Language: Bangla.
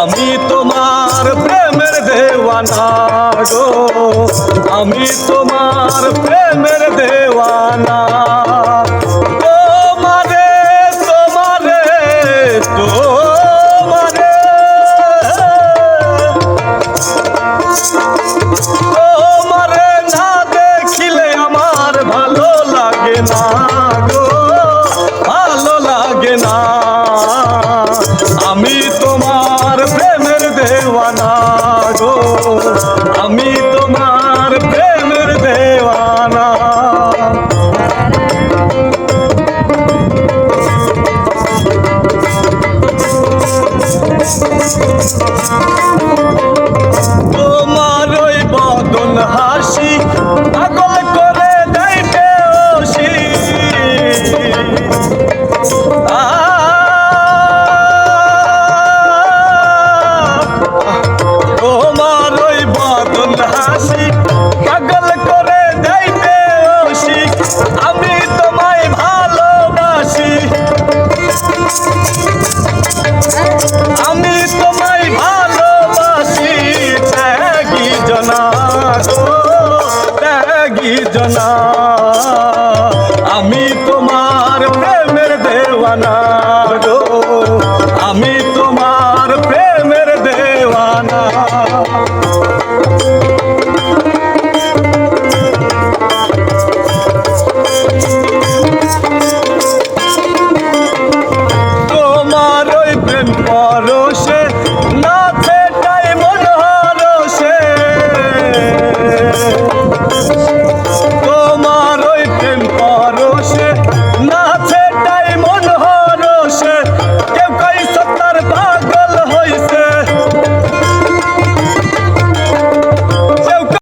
আমি তোমার প্রেমের دیوانه গো আমি তোমার প্রেমের دیوانه ও মাঝে তোমারে তোমারে ও মরে না দেখিলে আমার ভালো লাগে না দিওয়ানা গো আমি তোমার প্রেমের দেওয়ানা Thank জনা আমি তোমার প্রেমের দেওয়ানা